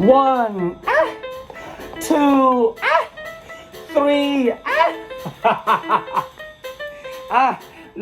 one อะ two อะ three อะอะ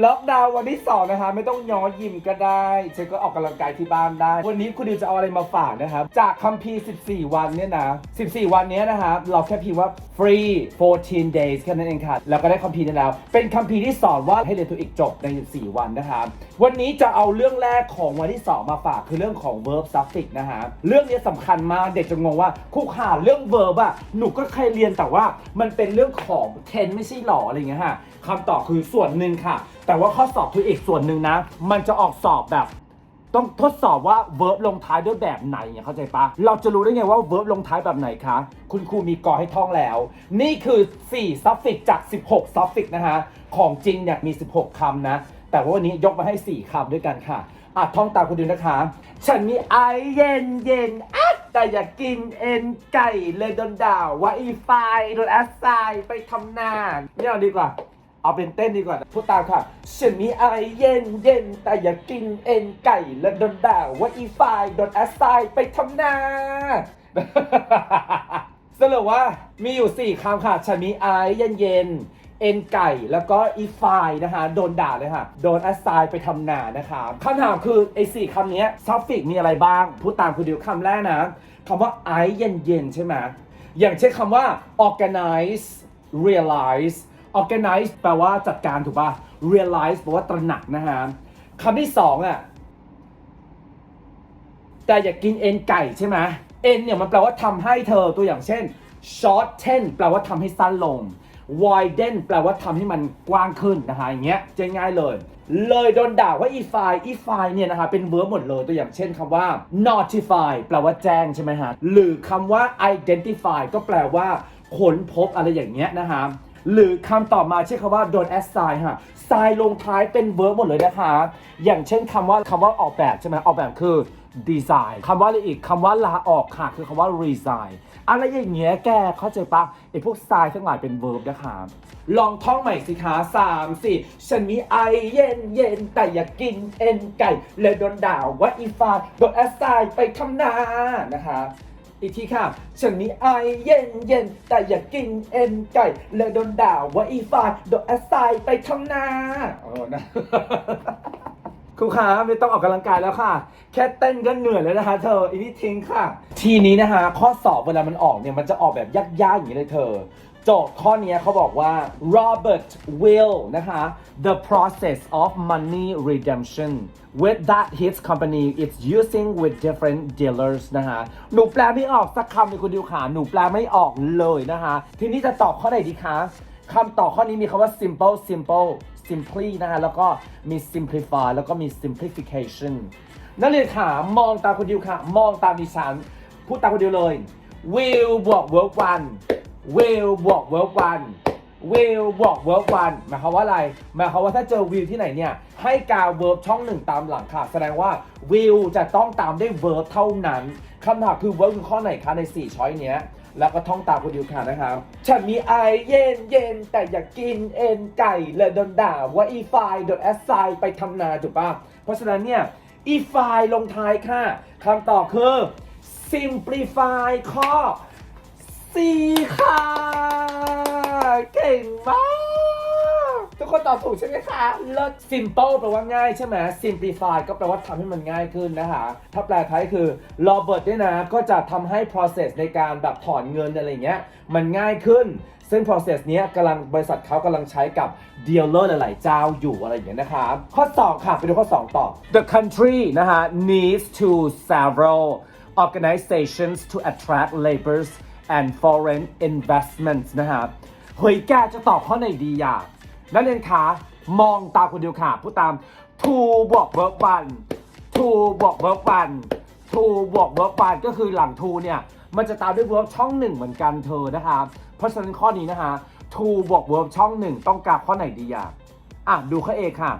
ล็อกดาวน์วันที่สองนะคะ ไม่ต้องย้อนยิมก็ได้ฉันก็ออกกำลังกายที่บ้านได้ วันนี้คุณดิวจะเอาอะไรมาฝากนะครับ จากคัมภีร์ 14 วันเนี่ยนะ 14 วันเนี้ยนะครับเราแค่พิมพ์ว่า free 14 days แค่นั้นเองค่ะ แล้วก็ได้คัมภีร์นี้แล้ว เป็นคัมภีร์ที่สอนว่าให้เรียนตัวเอกจบใน 14 วันนะครับวันนี้จะเอาเรื่องแรกของวันที่ 2 มาฝากคือเรื่องของ verb suffix นะฮะเรื่องนี้สำคัญมากเด็กจะงงว่าคู่ขาเรื่อง verb อะหนูก็เคยเรียนแต่ว่ามันเป็นเรื่องของ tense ไม่ใช่หรออะไรเงี้ยฮะคำตอบคือส่วนหนึ่งค่ะแต่ว่าข้อสอบตัวเอกส่วนหนึ่งนะ มันจะออกสอบแบบ ต้องทดสอบว่า verb ลงท้ายด้วยแบบไหนเนี่ยเข้าใจปะเราจะรู้ได้ไงว่า verb ลงท้ายแบบไหนคะ คุณครูมีกอให้ท่องแล้ว นี่คือ4 suffix จาก 16 suffix นะฮะของจริงเนี่ยมี 16คำนะ แต่ว่าวันนี้ยกมาให้ 4คำด้วยกันค่ะอะท่องตามคุณดูนะคะ ฉันมีไอเย็นเย็นอะแต่อยากกินเอ็นไก่เลยโดนด่าว่าอีไฟโดนแอสไซไปทำนานนี่เอาดีกว่า เอาเป็นเต้นดีกว่าพูดตามค่ะฉันมีไอเย็นเย็นแต่อยากกินเอ็นไก่และโดนด่าว่าอีไฟโดนแอสไซไปทำนาสรุปว่ามีอยู่ 4คำค่ะฉันมีไอเย็นเย็นเอ็นไก่แล้วก็อีไฟนะคะโดนด่าเลยค่ะ โดนแอสไซไปทำนานะคะคำถามคือไอ้สี่คำนี้ซัฟฟิกมีอะไรบ้าง พูดตามคุณดิวคำแรกนะคำว่าไอเย็นเย็นใช่ไหมอย่างเช่นคำว่า organize realize organize แปลว่าจัดการถูกป่ะ realize แปลว่าตระหนักนะฮะคำที่สองอะแต่อยากกินเอ็นไก่ใช่ไหมเอ็นเนี่ยมันแปลว่าทำให้เธอตัวอย่างเช่น shorten แปลว่าทำให้สั้นลง widen แปลว่าทำให้มันกว้างขึ้นนะคะอย่างเงี้ยจะง่ายเลย เลยโดนด่าว่า if I if I เนี่ยนะคะเป็น verb หมดเลยตัวอย่างเช่นคำว่า notify แปลว่าแจ้งใช่ไหมฮะหรือคำว่า identify ก็แปลว่าค้นพบอะไรอย่างเงี้ยนะคะ หรือคำต่อมาใช้คำว่า don't assign ฮะ sign ลงท้ายเป็น verb หมดเลยนะคะ อย่างเช่นคำว่าคำว่าออกแบบใช่ไหมออกแบบคือ design คำว่าอะไรอีกคำว่าลาออกค่ะ คือคำว่า resign อะไรอย่างเงี้ยแกเข้าใจปะไอพวก sign ทั้งหลายเป็น verb นะคะลองท่องใหม่สิคะสามสี่ฉันมีไอเย็นเย็นแต่อยากกินเอ็นไก่เลยโดนด่าว่าอีฟาโดนแอสไซไปทำนานะคะ อีกทีค่ะฉันมีไอเย็นเย็นแต่อยากกินเอ็นไก่เลยโดนด่าว่าอีฟาโดนแอสไซไปทำนาโอ้นะครูขาไม่ต้องออกกำลังกายแล้วค่ะ แค่เต้นก็เหนื่อยแล้วนะคะ เธออีนี่ทิ้งค่ะ ทีนี้นะคะ ข้อสอบเวลามันออกเนี่ยมันจะออกแบบยากๆอย่างนี้เลยเธอ โจทย์ข้อนี้เขาบอกว่า Robert will นะคะ the process of money redemption with that his company is using with different dealers นะคะหนูแปลไม่ออกสักคำเลยคุณดิวขาหนูแปลไม่ออกเลยนะคะ ทีนี้จะตอบข้อไหนดีคะคำตอบข้อนี้มีคำว่า simple simple simply นะคะแล้วก็มี simplify แล้วก็มี simplification นักเรียนขามองตามคุณดิวค่ะ มองตามดิฉัน พูดตามคุณดิวเลย will บวก verb one will บวก verb one will บวก verb one หมายความว่าอะไร หมายความว่าถ้าเจอ will ที่ไหนเนี่ย ให้กา verb ช่องหนึ่งตามหลังค่ะ แสดงว่า will จะต้องตามด้วย verb เท่านั้นคำถามคือ verb คือข้อไหนคะใน 4 ช้อยเนี้ยแล้วก็ท่องตามคุณดิวค่ะนะครับ ฉันมีไอเย็นเย็นแต่อยากกินเอ็นไก่เลยโดนด่าว่าอีไฟโดนแอสไซไปทำนาถูกปะเพราะฉะนั้นเนี่ยอีไฟลงท้ายค่ะคำตอบคือ simplify ข้อ สี่ค่ะ เก่งมาก ทุกคนตอบถูกใช่ไหมคะเลิศ simple แปลว่าง่ายใช่ไหม simplify ก็แปลว่าทำให้มันง่ายขึ้นนะคะ ถ้าแปลไทยคือ Robert เนี่ยนะ ก็จะทำให้ process ในการแบบถอนเงินอะไรเงี้ย มันง่ายขึ้น ซึ่ง process เนี้ยกำลังบริษัทเขากำลังใช้กับ dealer หลายๆเจ้าอยู่อะไรอย่างเงี้ยนะคะข้อ 2 ค่ะ ไปดูข้อ 2 ต่อ The country นะคะ needs to several organizations to attract labors and foreign investments นะครับ เฮ้ยแกจะตอบข้อไหนดีอะนักเรียนคะมองตาคนเดียวค่ะ พูดตาม to บวก verb one to บวก verb one to บวก verb one ก็คือหลัง to เนี่ย มันจะตามด้วย verb ช่องหนึ่งเหมือนกันเธอนะคะเพราะฉะนั้นข้อนี้นะคะ to บวก verb ช่องหนึ่งต้องการข้อไหนดีอะอะ ดูข้อเอค่ะ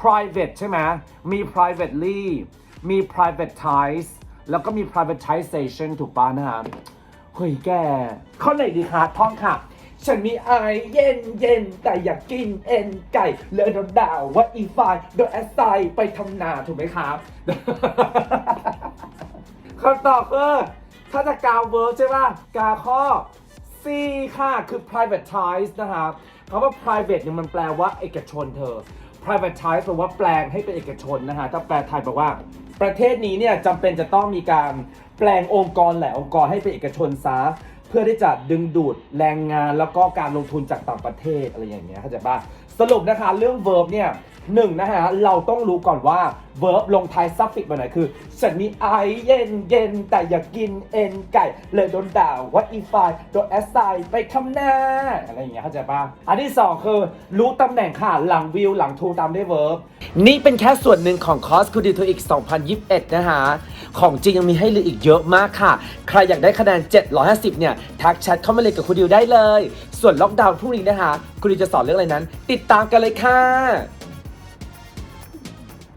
private ใช่ไหมมี privately มี privatize แล้วก็มี privatization ถูกปะนะครับ เฮ้ยแกข้อไหนดีคะท่องค่ะ ฉันมีไอเย็นเย็นแต่อยากกินเอ็นไก่ เลยโดนด่าว่าอีไฟโดนแอสไซไปทำนาถูกไหมครับคำตอบคือถ้าจะกาวเวิร์ใช่ป่ะกาข้อ C ค่ะ คือ privatize นะครับคำว่า private เนี่ยมันแปลว่าเอกชนเธอ privatize แปลว่าแปลงให้เป็นเอกชนนะฮะถ้าแปลไทยแปลว่า ประเทศนี้เนี่ยจำเป็นจะต้องมีการแปลงองค์กรแหละองค์กรให้เป็นเอกชนซะเพื่อที่จะดึงดูดแรงงานแล้วก็การลงทุนจากต่างประเทศอะไรอย่างเงี้ยเข้าใจป่ะสรุปนะคะเรื่อง verb เนี่ย หนึ่งนะฮะ เราต้องรู้ก่อนว่า verb ลงท้าย suffix มาไหนคือฉันมีไอเย็นเย็นแต่อยากกินเอ็นไก่ เลยโดนด่าว่าอีไฟโดนแอสไซไปทำหน้า อะไรอย่างเงี้ยเข้าใจป่ะอันที่สองคือรู้ตำแหน่งค่ะ หลังวิวหลังทูตามด้วย verb นี่เป็นแค่ส่วนหนึ่งของคอร์สคูดิโทอีก 2021 นะคะของจริงยังมีให้เลืออีกเยอะมากค่ะ ใครอยากได้คะแนน 750 เนี่ย ทักแชทเข้ามาเลยกับคุณดิวได้เลย ส่วนล็อกดาวน์พรุ่งนี้นะคะคุณดิวจะสอนเรื่องอะไรนั้น ติดตามกันเลยค่ะ